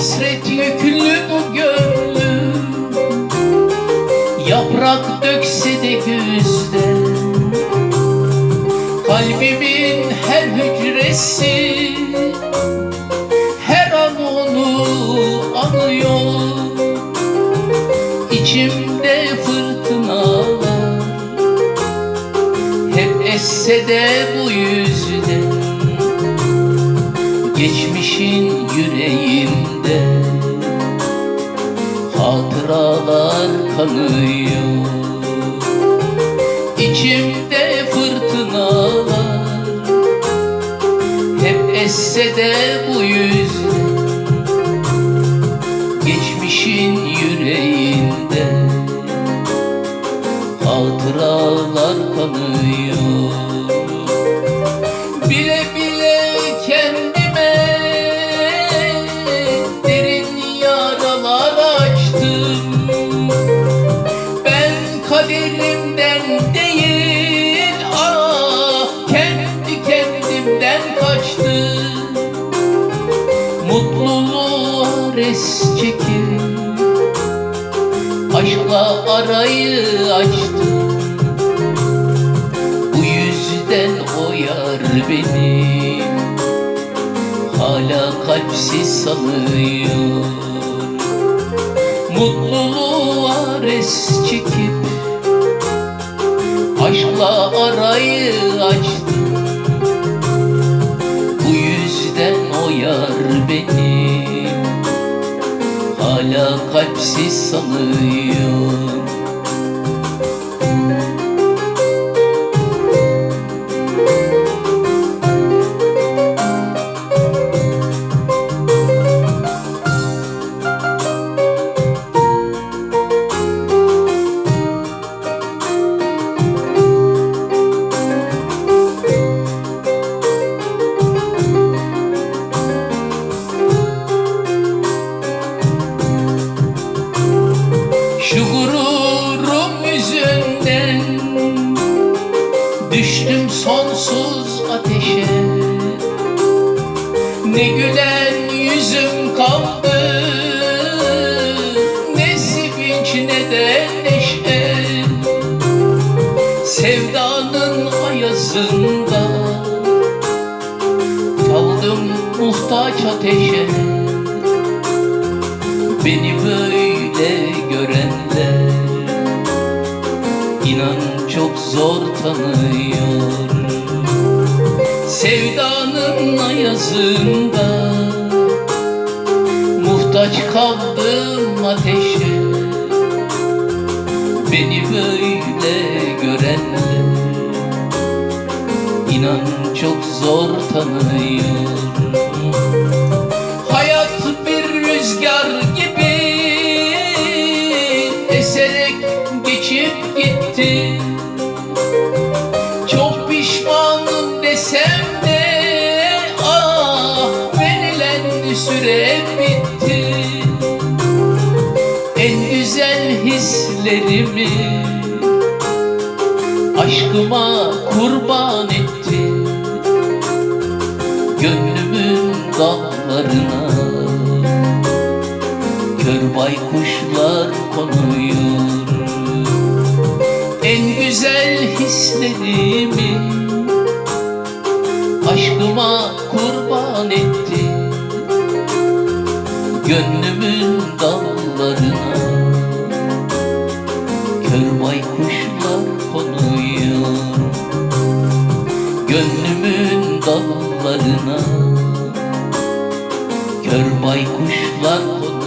Hasret yüklü bu gönlüm. Yaprak dökse de güzde Kalbimin her hücresi Her an onu anıyor. İçimde fırtınalar Hep esse de bu yüzden. Geçmişin yüreğimde kanıyor İçimde fırtınalar Hep esse de bu yüzden. Geçmişin yüreğinde Hatıralar kanıyor Res çekip Aşkla arayı açtım. Bu yüzden o yar beni. Hala kalpsiz sanıyor. Mutluluğa res çekip Aşkla arayı açtım. Bu yüzden o yar beni Hala kalpsiz sanıyor Ne gülen yüzüm kaldı. Ne sevinç ne de neşe. Sevdanın ayazında Kaldım muhtaç ateşe. Beni böyle görenler inan çok zor tanıyor Sevdanın ayazında Muhtaç kaldım ateşe Beni böyle görenler inan çok zor tanıyor güzel hislerimi aşkıma kurban etti Gönlümün dallarına Kör baykuşlar konuyor En güzel hislerimi Aşkıma kurban etti Gönlümün dallarına Kör baykuşlar konuyor Gönlümün dallarına Kör baykuşlar